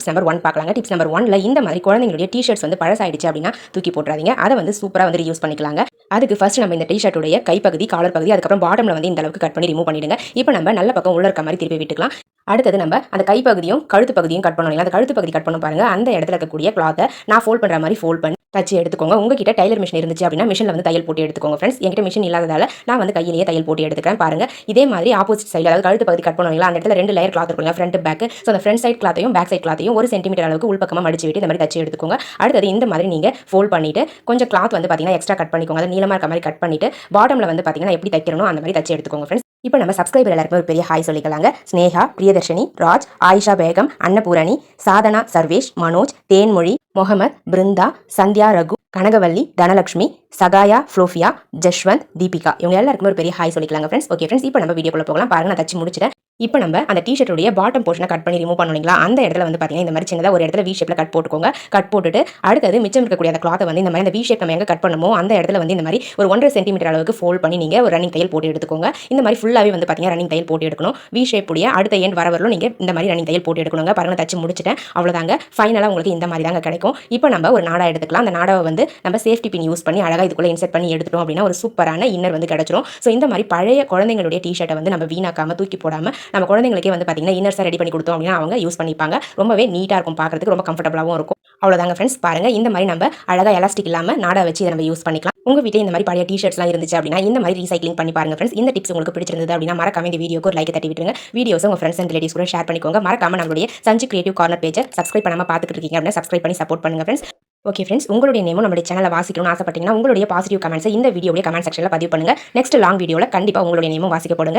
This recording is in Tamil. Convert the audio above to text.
டிப்ஸ் நம்பர் ஒன் பார்க்கலாங்க. டிப்ஸ் நம்பர் ஒன்ல இந்த மாதிரி குழந்தைங்களுடைய டிஷர்ட்ஸ் வந்து பழசாயிடுச்சு அப்படின்னா தூக்கி போட்டுறாதீங்க. அதை வந்து சூப்பராக வந்து யூஸ் பண்ணிக்கலாங்க. அதுக்கு ஃபர்ஸ்ட் நம்ம இந்த டிஷர்ட்டுடைய கைப்பகுதி காலர் பகுதி அதுக்கப்புறம் பாட்டம்ல வந்து இந்த அளவுக்கு கட் பண்ணி ரிமூவ் பண்ணிடுங்க. இப்போ நம்ம நல்ல பக்கம் உள்ள இருக்க மாதிரி திருப்பி விட்டுக்கலாம். அடுத்தது நம்ம அந்த கைப்பகுதியும் கழுத்து பகுதியும் கட் பண்ணணும் அந்த கழுத்து பகுதி கட் பண்ண பாருங்க. அந்த இடத்துல இருக்கக்கூடிய கிளாத்தை நான் ஃபோல்ட் பண்ற மாதிரி ஃபோல்ட் பண்ணி தச்சு எடுத்துக்கோங்க. உங்ககிட்ட டைலர் மிஷின் இருந்துச்சு அப்படின்னா மிஷினில் வந்து தையல் போட்டு எடுத்துக்கோங்க ஃப்ரெண்ட்ஸ் என்கிட்ட மிஷின் இல்லாததால நான் வந்து கையிலேயே தையல் போட்டு எடுத்துக்கிறேன். பாருங்க. இதே மாதிரி ஆப்போசிட் சைடு அதாவது கழுத்து பகுதி கட் பண்ணுவீங்களா? அந்த இடத்துல ரெண்டு லேயர் கிளாத் இருக்குங்க ஃப்ரண்ட் பேக் ஸோ அந்த ஃப்ரண்ட் சைட் கிளாத்தையும் பேக் சைட் கிளாத்தையும் ஒரு சென்டிமீட்டர் அளவுக்கு உள்பக்கமாக மடிச்சு விட்டு இந்த மாதிரி தச்சு எடுத்துக்கோங்க. அடுத்தது இந்த மாதிரி நீங்கள் ஃபோல்ட் பண்ணிட்டு கொஞ்சம் கிளாத் வந்து பார்த்தீங்கன்னா எக்ஸ்ட்ரா கட் பண்ணிக்கோங்க. அதை நீளமாக இருக்க மாதிரி கட் பண்ணிட்டு பாட்டமில் வந்து பார்த்தீங்கன்னா எப்படி தைக்கணும் அந்த மாதிரி தச்சு எடுத்துக்கோங்க ஃப்ரெண்ட்ஸ் இப்போ நம்ம சப்ஸ்கிரைபர் எல்லாருக்குமே ஒரு பெரிய ஹாய் சொல்லிக்கலாங்க. ஸ்னேகா பிரியதர்ஷினி ராஜ் ஆயிஷா பேகம் அன்னபூரணி சாதனா சர்வேஷ் மனோஜ் தேன்மொழி முகமது பிருந்தா சந்தியா ரகு கனகவல்லி தனலட்சுமி சகாயா ஃப்ளோஃபியா ஜஷ்வந்த் தீபிகா. இவங்க எல்லாருக்குமே ஒரு பெரிய ஹாய் சொல்லிக்கலாங்க ஃப்ரெண்ட்ஸ் ஓகே ஃப்ரெண்ட்ஸ் இப்போ நம்ம வீடியோக்குள்ள போகலாம். பாருங்க நான் தச்சு முடிச்சிட்டேன். இப்போ நம்ம அந்த டிஷர்ட்டுடைய பாட்டம் போர்ஷனை கட் பண்ணி ரிமூவ் பண்ணுவீங்களா அந்த இடத்துல வந்து பார்த்தீங்கன்னா இந்த மாதிரி சின்னதாக ஒரு இடத்துல வி ஷேப்பில் கட் போட்டுக்கோங்க. கட் போட்டுட்டு அடுத்தது மிச்சம் இருக்கக்கூடிய அந்த கிளாத்தை வந்து இந்த மாதிரி அந்த வி ஷேப் நம்ம எங்கே கட் பண்ணுமோ அந்த இடத்துல வந்து இந்த மாதிரி ஒரு ஒன்றரை சென்டிமீட்டர் அளவுக்கு ஃபோல்ட் பண்ணி நீங்கள் ஒரு ரன்னிங் தையல் போட்டு எடுத்துக்கோங்க. இந்த மாதிரி ஃபுல்லாகவே வந்து பார்த்தீங்கன்னா ரன்னிங் தையல் போட்டு எடுக்கணும். வி ஷேப் உடைய அடுத்த எண்ட் வர வரலும் நீங்கள் இந்த மாதிரி ரன்னிங் தையல் போட்டு எடுக்கணுங்க. பாருங்க தச்சு முடிச்சிட்டேன். அவ்வளோதாங்க ஃபைனலாக உங்களுக்கு இந்த மாதிரி தாங்க கிடைக்கும். இப்போ நம்ம ஒரு நாடா எடுத்துக்கலாம். அந்த நாடாவை வந்து நம்ம சேஃப்டி பின் யூஸ் பண்ணி அழகாக இதுக்குள்ளே இன்செர்ட் பண்ணி எடுத்துட்டோம் அப்படின்னா ஒரு சூப்பரான இன்னர் வந்து கிடச்சிரும். ஸோ இந்த மாதிரி பழைய குழந்தைங்களுடைய டிஷர்ட்டை வந்து நம்ம வீணாக்காமல் தூக்கி போடாமல் நம்ம குழந்தைங்களுக்கே வந்து பார்த்திங்கன்னா இன்னர்ஸை ரெடி பண்ணி கொடுத்தோம் அப்படின்னா அவங்க யூஸ் பண்ணிப்பாங்க. ரொம்பவே நீட்டாக இருக்கும் பார்க்குறதுக்கு ரொம்ப கம்ஃபர்டபுளாகவும் இருக்கும். அவ்வளோதாங்க ஃப்ரெண்ட்ஸ் பாருங்க இந்த மாதிரி நம்ம அழகாக எலாஸ்டிக் இல்லாமல் நாடா வச்சு இதை நம்ம யூஸ் பண்ணிக்கலாம். உங்கள் வீட்டில் இந்த மாதிரி பழைய டிஷர்ட்ஸ்லாம் இருந்துச்சு அப்படின்னா இந்த மாதிரி ரீசைக்ளிங் பண்ணி பாருங்க ஃப்ரெண்ட்ஸ் இந்த டிப்ஸ் உங்களுக்கு பிடிச்சிருந்தது அப்படின்னா மறக்காம இந்த வீடியோக்கு ஒரு லைக் தட்டி விட்டுருங்க. வீடியோஸ் உங்கள் ஃப்ரெண்ட்ஸ் அண்ட் ரிலேட்டிவ்ஸ் கூட ஷேர் பண்ணிக்கோங்க. மறக்காம நம்மளுடைய சஞ்சு கிரியேட்டிவ் கார்னர் பேஜை சப்ஸ்கிரைப் பண்ணாமல் பார்த்துட்டு இருக்கீங்க அப்படின்னா சப்ஸ்கிரைப் பண்ணி சப்போர்ட் பண்ணுங்க ஃப்ரெண்ட்ஸ் ஓகே ஃப்ரெண்ட்ஸ் உங்களுடைய நேமும் நம்மளுடைய சேனலை வாசிக்கணும்னு ஆசைப்பட்டீங்கன்னா உங்களுடைய பாசிட்டிவ் கமெண்ட்ஸ் இந்த வீடியோடைய கமெண்ட் செக்ஷனில் பதிவு பண்ணுங்க. நெக்ஸ்ட் லாங் வீடியோவில் கண்டிப்பாக உங்களுடைய நேமும் வாசிக்கப்படுங்க